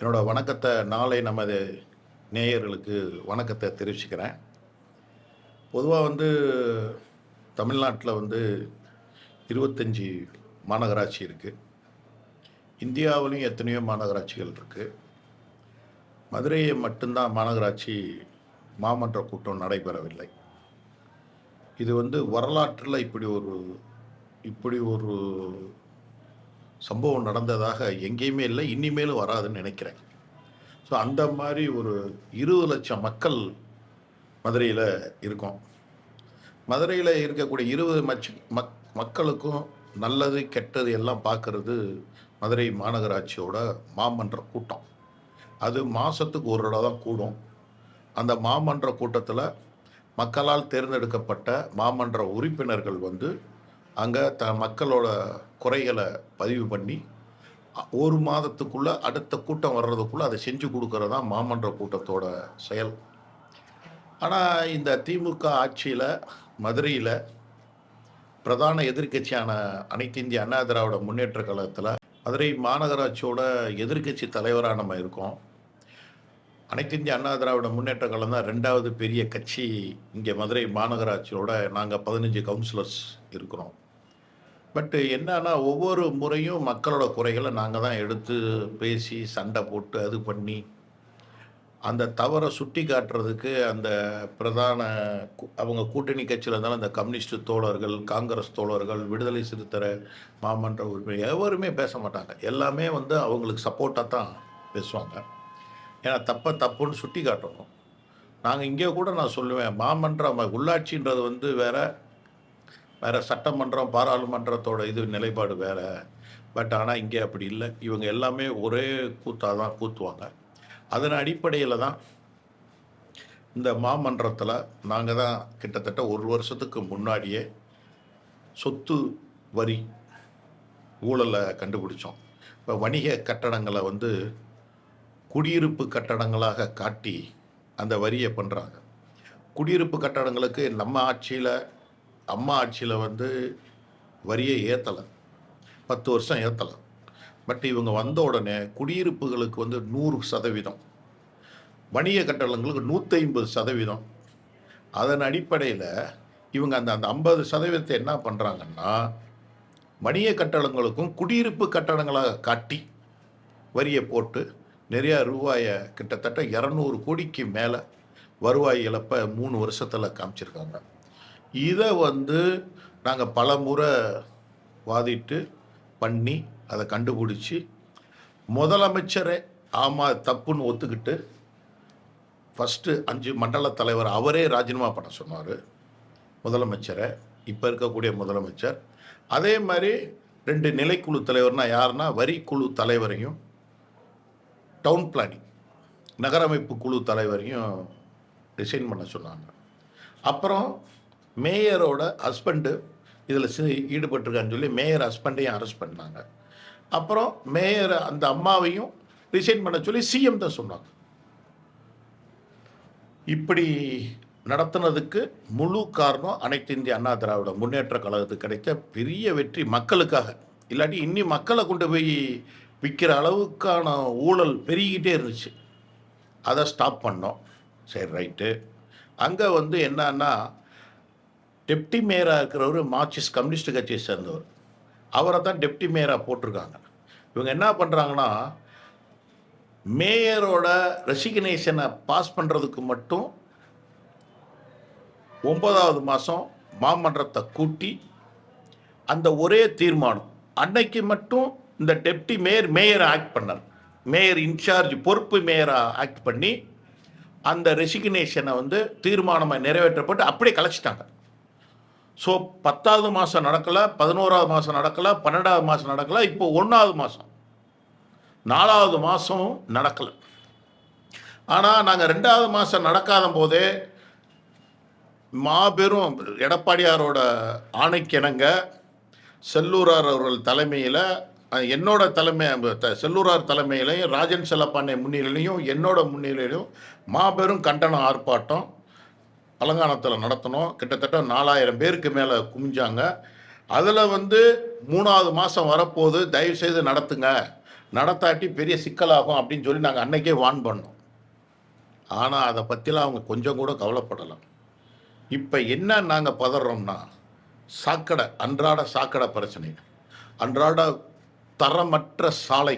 என்னோட வணக்கத்தை நாளை நமது நேயர்களுக்கு வணக்கத்தை தெரிவிச்சுக்கிறேன். பொதுவாக வந்து தமிழ்நாட்டில் வந்து இருபத்தஞ்சி மாநகராட்சி இருக்குது இந்தியாவிலையும் எத்தனையோ மாநகராட்சிகள் இருக்குது மதுரையை மட்டும்தான் மாநகராட்சி மாமன்ற கூட்டம் நடைபெறவில்லை. இது வந்து வரலாற்றில் இப்படி ஒரு இப்படி ஒரு சம்பவம் நடந்ததாக எங்கேயுமே இல்லை இனிமேலும் வராதுன்னு நினைக்கிறேன். ஸோ அந்த மாதிரி ஒரு இருபது லட்சம் மக்கள் மதுரையில் இருக்கோம். மதுரையில் இருக்கக்கூடிய இருபது மச்ச மக் மக்களுக்கும் நல்லது கெட்டது எல்லாம் பார்க்கறது மதுரை மாநகராட்சியோட மாமன்ற கூட்டம். அது மாதத்துக்கு ஒரு தடவை தான் கூடும். அந்த மாமன்ற கூட்டத்தில் மக்களால் தேர்ந்தெடுக்கப்பட்ட மாமன்ற உறுப்பினர்கள் வந்து அங்கே த மக்களோட குறைகளை பதிவு பண்ணி ஒரு மாதத்துக்குள்ள அடுத்த கூட்டம் வர்றதுக்குள்ள அதை செஞ்சு கொடுக்கறது தான் மாமன்ற கூட்டத்தோட செயல். ஆனால் இந்த திமுக ஆட்சியில் மதுரையில் பிரதான எதிர்க்கட்சியான அனைத்து இந்திய அண்ணா திராவிட முன்னேற்ற கழகத்தில் மதுரை மாநகராட்சியோட எதிர்க்கட்சி தலைவராக நம்ம இருக்கோம். அனைத்து இந்திய அண்ணா திராவிட முன்னேற்ற கழகம் தான் ரெண்டாவது பெரிய கட்சி இங்கே மதுரை மாநகராட்சியோட நாங்கள் பதினஞ்சு கவுன்சிலர்ஸ் இருக்கிறோம். பட்டு என்னன்னா ஒவ்வொரு முறையும் மக்களோட குறைகளை நாங்கள் தான் எடுத்து பேசி சண்டை போட்டு அது பண்ணி அந்த தவறை சுட்டி காட்டுறதுக்கு அந்த பிரதான கு- அவங்க கூட்டணி கட்சியில் இருந்தாலும் அந்த கம்யூனிஸ்ட் தோழர்கள் காங்கிரஸ் தோழர்கள் விடுதலை சிறுத்தரை மாமன்ற உரிமை எவருமே பேச மாட்டாங்க. எல்லாமே வந்து அவங்களுக்கு சப்போர்ட்டாக தான் பேசுவாங்க. ஏன்னா தப்பை தப்புன்னு சுட்டி காட்டணும். நாங்கள் இங்கே கூட நான் சொல்லுவேன் மாமன்றம் உள்ளாட்சின்றது வந்து வேறு வேற சட்டமன்றம் பாராளுமன்றத்தோட இது நிலைப்பாடு வேற. பட் ஆனால் இங்கே அப்படி இல்லை. இவங்க எல்லாமே ஒரே கூத்தாக தான் கூத்துவாங்க. அதன் அடிப்படையில் தான் இந்த மாமன்றத்தில் நாங்கள் தான் கிட்டத்தட்ட ஒரு வருஷத்துக்கு முன்னாடியே சொத்து வரி ஊழலை கண்டுபிடிச்சோம். இப்போ வணிக கட்டடங்களை வந்து குடியிருப்பு கட்டடங்களாக காட்டி அந்த வரியை பண்ணுறாங்க குடியிருப்பு கட்டடங்களுக்கு நம்ம ஆட்சியில் அம்மா ஆட்சியில் வந்து வரியை ஏற்றலை பத்து வருஷம் ஏற்றலை பட் இவங்க வந்த உடனே குடியிருப்புகளுக்கு வந்து நூறு சதவீதம். வணிக கட்டடங்களுக்கு நூற்றி ஐம்பது சதவீதம். அதன் அடிப்படையில் இவங்க அந்த அந்த ஐம்பது சதவீதத்தை என்ன பண்ணுறாங்கன்னா வணிக கட்டணங்களுக்கும் குடியிருப்பு கட்டணங்களாக காட்டி வரியை போட்டு நிறையா ரூபாயை கிட்டத்தட்ட இரநூறு கோடிக்கு மேலே வருவாய் இழப்பை மூணு வருஷத்தில் காமிச்சிருக்காங்க. இதை வந்து நாங்கள் பல முறை வாதிட்டு பண்ணி அதை கண்டுபிடிச்சி முதலமைச்சரே ஆமாம் தப்புன்னு ஒத்துக்கிட்டு ஃபஸ்ட்டு அஞ்சு மண்டல தலைவர் அவரே ராஜினாமா பண்ண சொன்னார் முதலமைச்சரை. இப்போ இருக்கக்கூடிய முதலமைச்சர். அதே மாதிரி ரெண்டு நிலைக்குழு தலைவர்னா யாருன்னா குழு தலைவரையும் டவுன் பிளானிங் நகரமைப்பு குழு தலைவரையும் ரிசைன் பண்ண சொன்னாங்க. அப்புறம் மேயரோட ஹஸ்பண்டு இதில் ஈடுபட்டிருக்கான்னு சொல்லி மேயர் ஹஸ்பண்டையும் அரெஸ்ட் பண்ணாங்க. அப்புறம் மேயர் அந்த அம்மாவையும் ரிசைன் பண்ண சொல்லி சிஎம் தான் சொன்னாங்க. இப்படி நடத்துனதுக்கு முழு காரணம் அனைத்து இந்திய அண்ணா திராவிட முன்னேற்ற கழகத்துக்கு கிடைத்த பெரிய வெற்றி மக்களுக்காக. இல்லாட்டி இன்னி மக்களை கொண்டு போய் விற்கிற அளவுக்கான ஊழல் பெருகிட்டே இருந்துச்சு. அதை ஸ்டாப் பண்ணோம். சரி ரைட்டு அங்கே வந்து என்னன்னா டெப்டி மேயராக இருக்கிறவர் மார்க்சிஸ்ட் கம்யூனிஸ்ட் கட்சியை சேர்ந்தவர். அவரை தான் டெப்டி மேயராக போட்டிருக்காங்க. இவங்க என்ன பண்ணுறாங்கன்னா மேயரோட ரெசிக்னேஷனை பாஸ் பண்ணுறதுக்கு மட்டும் ஒன்பதாவது மாதம் மாமன்றத்தை கூட்டி அந்த ஒரே தீர்மானம். அன்னைக்கு மட்டும் இந்த டெப்டி மேயர் மேயரை ஆக்ட் பண்ணார். மேயர் இன்சார்ஜ் பொறுப்பு மேயராக ஆக்ட் பண்ணி அந்த ரெசிக்னேஷனை வந்து தீர்மானமாக நிறைவேற்றப்பட்டு அப்படியே கலைச்சிட்டாங்க. ஸோ பத்தாவது மாதம் நடக்கலை பதினோராவது மாதம் நடக்கலை பன்னெண்டாவது மாதம் நடக்கலை இப்போ ஒன்றாவது மாதம் நாலாவது மாதம் நடக்கலை. ஆனால் நாங்கள் ரெண்டாவது மாதம் நடக்காத போதே மாபெரும் எடப்பாடியாரோட ஆணைக்கிணங்க செல்லூரார் அவர்கள் தலைமையில் என்னோட தலைமை த- செல்லூரார் தலைமையிலையும் ராஜன் செல்லப்பாண்டிய முன்னிலையிலையும் என்னோட முன்னிலையிலையும் மாபெரும் கண்டன ஆர்ப்பாட்டம் அலங்கானத்தில் நடத்தினோம் கிட்டத்தட்ட நாலாயிரம் பேருக்கு மேலே குமிஞ்சாங்க. அதில் வந்து மூணாவது மாதம் வரப்போது தயவு செய்து நடத்துங்க. நடத்தாட்டி பெரிய சிக்கலாகும் அப்படின்னு சொல்லி நாங்கள் அன்னைக்கே வான் பண்ணோம். ஆனால் அதை பற்றிலாம் அவங்க கொஞ்சம் கூட கவலைப்படலாம் இப்போ என்ன நாங்கள் பதறோம்னா சாக்கடை அன்றாட சாக்கடை பிரச்சனை. அன்றாட தரமற்ற சாலை.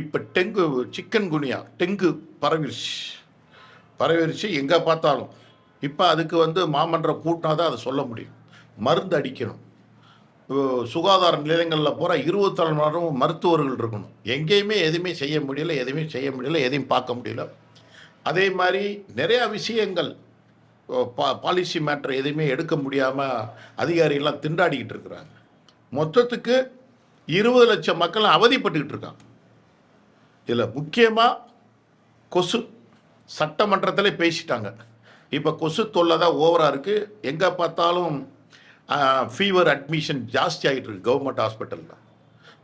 இப்போ டெங்கு சிக்கன் குனியா டெங்கு பரவிருச்சு. பரவிருச்சு எங்கே பார்த்தாலும். இப்போ அதுக்கு வந்து மாமன்றம் கூட்டினா தான் அதை சொல்ல முடியும். மருந்து அடிக்கணும். சுகாதார நிலையங்களில் பூரா இருபத்தாறு நாலு மணி நேரமும் மருத்துவர்கள் இருக்கணும். எங்கேயுமே எதுவுமே செய்ய முடியல எதுவுமே செய்ய முடியல எதையும் பார்க்க முடியல. அதே மாதிரி நிறையா விஷயங்கள் பா பாலிசி மேட்ரு எதுவுமே எடுக்க முடியாமல் அதிகாரிகள்லாம் திண்டாடிக்கிட்டு இருக்கிறாங்க. மொத்தத்துக்கு இருபது லட்சம் மக்கள் அவதிப்பட்டுக்கிட்டு இருக்காங்க. இதில் முக்கியமாக கொசு சட்டமன்றத்தில் பேசிட்டாங்க. இப்போ கொசு தொல்லை தான் ஓவராக இருக்குது எங்கே பார்த்தாலும் ஃபீவர் அட்மிஷன் ஜாஸ்தி ஆகிட்டு இருக்கு கவர்மெண்ட் ஹாஸ்பிட்டலில்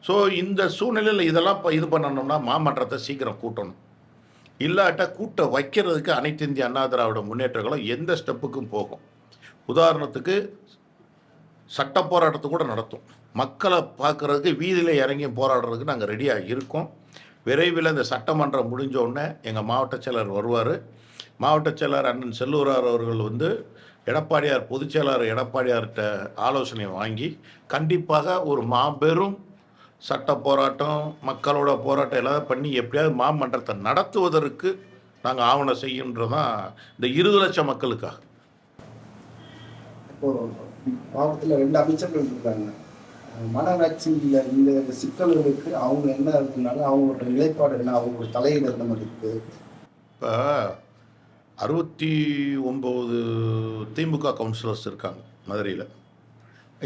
ஸோ இந்த சூழ்நிலையில் இதெல்லாம் இப்போ இது பண்ணணும்னா மாமன்றத்தை சீக்கிரம் கூட்டணும். இல்லாட்டா கூட்ட வைக்கிறதுக்கு அனைத்து இந்திய அண்ணா திராவிட முன்னேற்றங்களும் எந்த ஸ்டெப்புக்கும் போகும். உதாரணத்துக்கு சட்ட போராட்டத்தை கூட நடத்தும். மக்களை பார்க்குறதுக்கு வீதியில் இறங்கி போராடுறதுக்கு நாங்கள் ரெடியாக இருக்கோம். விரைவில் இந்த சட்டமன்றம் முடிஞ்ச உடனே எங்கள் மாவட்ட செயலர் வருவார். மாவட்ட செயலர் அண்ணன் செல்லூரார் அவர்கள் வந்து எடப்பாடியார் பொதுச் செயலாளர் எடப்பாடியார்கிட்ட ஆலோசனை வாங்கி கண்டிப்பாக ஒரு மாபெரும் சட்ட போராட்டம் மக்களோட போராட்டம் எல்லாம் பண்ணி எப்படியாவது மாமன்றத்தை நடத்துவதற்கு நாங்கள் ஆவணம் செய்கின்றதான் இந்த இருபது லட்சம் மக்களுக்காக. இப்போ மாவட்டத்தில் ரெண்டு அமைச்சர்கள் இருக்காங்க. மாநகராட்சியில் இந்த சிக்கல்களுக்கு அவங்க என்ன இருக்குனாலும் அவங்களோட நிலைப்பாடு என்ன? அவங்களோட தலையீடு எந்த மாதிரி இருக்கு இப்போ அறுபத்தி ஒம்பது திமுக கவுன்சிலர்ஸ் இருக்காங்க மதுரையில்.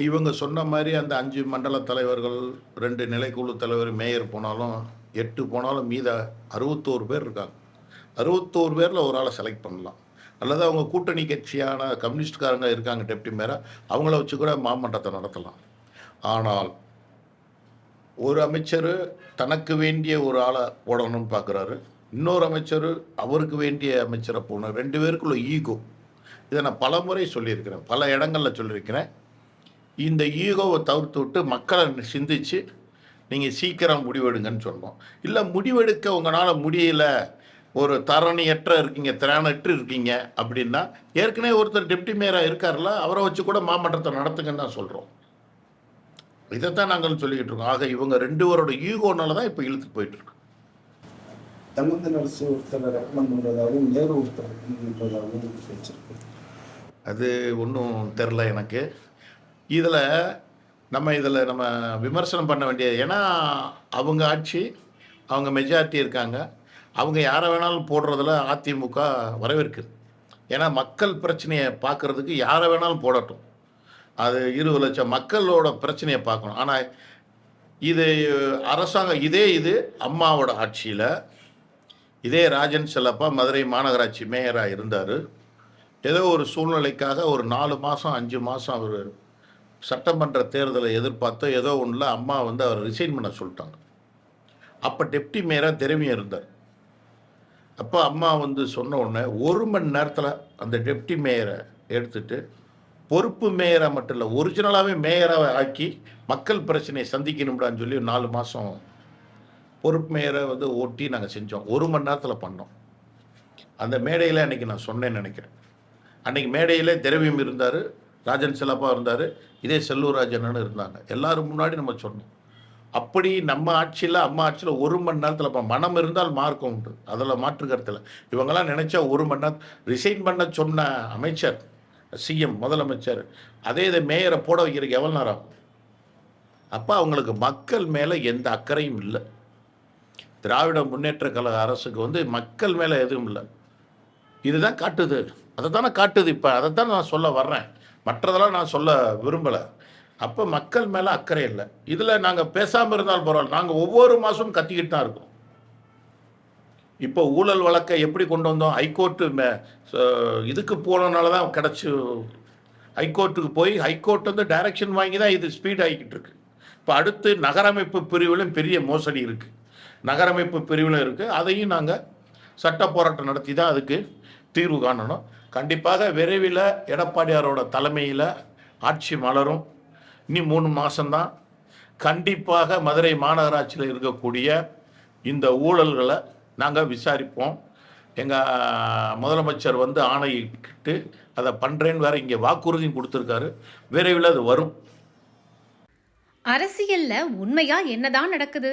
இவங்க சொன்ன மாதிரி அந்த அஞ்சு மண்டல தலைவர்கள் ரெண்டு நிலைக்குழு தலைவர் மேயர் போனாலும் எட்டு போனாலும் மீத அறுபத்தோரு பேர் இருக்காங்க. அறுபத்தோரு பேரில் ஒரு ஆளை செலக்ட் பண்ணலாம். அல்லது அவங்க கூட்டணி கட்சியான கம்யூனிஸ்ட்காரங்க இருக்காங்க டெப்டி மேலே அவங்கள வச்சு கூட மாமன்றத்தை நடத்தலாம். ஆனால் ஒரு அமைச்சர் தனக்கு வேண்டிய ஒரு ஆளை போடணும்னு பார்க்குறாரு இன்னொரு அமைச்சர் அவருக்கு வேண்டிய அமைச்சரை போகணும் ரெண்டு பேருக்குள்ள ஈகோ. இதை நான் பல முறை சொல்லியிருக்கிறேன். பல இடங்களில் சொல்லியிருக்கிறேன். இந்த ஈகோவை தவிர்த்து விட்டு மக்களை சிந்திச்சு நீங்கள் சீக்கிரம் முடிவெடுங்கன்னு சொன்னோம். இல்லை முடிவெடுக்க உங்களால் முடியல. ஒரு தரணியற்ற இருக்கீங்க திறனற்று இருக்கீங்க அப்படின்னா ஏற்கனவே ஒருத்தர் டெப்டி மேயராக இருக்கார்ல அவரை வச்சு கூட மாமன்றத்தை நடத்துங்கன்னு தான் சொல்கிறோம் இதைத்தான் நாங்கள் சொல்லிக்கிட்டு இருக்கோம். ஆக இவங்க ரெண்டு பேரோட ஈகோனால தான் இப்போ இழுத்து போயிட்டுருக்கோம் இருக்கு தமிழ்நாடு அரசு ஒருத்தரை ரெக்கமெண்ட் பண்ணுறதாகவும் நேரு ஒருத்தர் ரெக்கமெண்ட் பண்ணுறதாகவும் பேச்சிருக்கு அது ஒன்றும் தெரில எனக்கு. இதில் நம்ம இதில் நம்ம விமர்சனம் பண்ண வேண்டியது ஏன்னா அவங்க ஆட்சி அவங்க மெஜாரிட்டி இருக்காங்க. அவங்க யாரை வேணாலும் போடுறதுல அதிமுக வரவேற்குது. ஏன்னா மக்கள் பிரச்சனையை பார்க்குறதுக்கு யாரை வேணாலும் போடட்டும். அது இருபது லட்சம் மக்களோட பிரச்சனையை பார்க்கணும். ஆனால் இது அரசாங்கம் இதே இது அம்மாவோட ஆட்சியில் இதே ராஜன் செல்லப்பா மதுரை மாநகராட்சி மேயராக இருந்தார். ஏதோ ஒரு சூழ்நிலைக்காக ஒரு நாலு மாதம் அஞ்சு மாதம் அவர் சட்டமன்ற தேர்தலை எதிர்பார்த்தோ ஏதோ ஒன்றில் அம்மா வந்து அவர் ரிசைன் பண்ண சொல்லிட்டாங்க. அப்போ டெப்டி மேயராக திறமையாக இருந்தார். அப்போ அம்மா வந்து சொன்ன உடனே ஒரு மணி நேரத்தில் அந்த டெப்டி மேயரை எடுத்துட்டு பொறுப்பு மேயராக மட்டும் இல்லை ஒரிஜினலாகவே மேயராக ஆக்கி மக்கள் பிரச்சனையை சந்திக்கணும்டான்னு சொல்லி நாலு மாதம் பொறுப்புமையரை வந்து ஓட்டி நாங்கள் செஞ்சோம். ஒரு மணி நேரத்தில் பண்ணோம். அந்த மேடையில் அன்றைக்கி நான் சொன்னேன்னு நினைக்கிறேன். அன்றைக்கி மேடையில் திரவியம் இருந்தார் ராஜன் செல்லப்பா இருந்தார் இதே செல்லூர் ராஜன்னு இருந்தாங்க. எல்லோரும் முன்னாடி நம்ம சொன்னோம். அப்படி நம்ம ஆட்சியில் அம்மா ஆட்சியில் ஒரு மணி நேரத்தில் இப்போ மனம் இருந்தால் மார்க்கம் உண்டு. அதில் மாற்று கருத்தில். இவங்கெல்லாம் நினச்சா ஒரு மணி நேரம் ரிசைன் பண்ண சொன்ன அமைச்சர் சிஎம் முதலமைச்சர் அதே இதை மேயரை போட வைக்கிறதுக்கு எவ்வளோ நேரம் ஆகும்? அப்போ அவங்களுக்கு மக்கள் மேலே எந்த அக்கறையும் இல்லை. திராவிட முன்னேற்ற கழக அரசுக்கு வந்து மக்கள் மேலே எதுவும் இல்லை. இதுதான் காட்டுது. அதை தானே காட்டுது இப்போ. அதை தான் நான் சொல்ல வர்றேன். மற்றதெல்லாம் நான் சொல்ல விரும்பலை. அப்போ மக்கள் மேலே அக்கறை இல்லை. இதில் நாங்கள் பேசாமல் இருந்தால் பரவாயில்ல. நாங்கள் ஒவ்வொரு மாதமும் கத்திக்கிட்டு தான் இருக்கோம். இப்போ ஊழல் வழக்கை எப்படி கொண்டு வந்தோம்? ஹைகோர்ட்டு மே இதுக்கு போனதுனால தான் கிடச்சி ஹைகோர்ட்டுக்கு போய் ஹைகோர்ட் வந்து டைரக்ஷன் வாங்கி தான் இது ஸ்பீட் ஆகிக்கிட்டு இருக்கு. இப்போ அடுத்து நகரமைப்பு பிரிவிலும் பெரிய மோசடி இருக்குது நகரமைப்பு பிரிவிலும் இருக்குது அதையும் நாங்கள் சட்ட போராட்டம் நடத்தி தான் அதுக்கு தீர்வு காணணும். கண்டிப்பாக விரைவில் எடப்பாடியாரோட தலைமையில் ஆட்சி மலரும். இன்னும் மூணு மாதம்தான் கண்டிப்பாக மதுரை மாநகராட்சியில் இருக்கக்கூடிய இந்த ஊழல்களை நாங்கள் விசாரிப்போம். எங்கள் முதலமைச்சர் வந்து ஆணையிட்டு அதை பண்ணுறேன்னு வேற இங்கே வாக்குறுதியும் கொடுத்துருக்காரு. விரைவில் அது வரும். அரசியல்ல உண்மையா என்னதான் நடக்குது?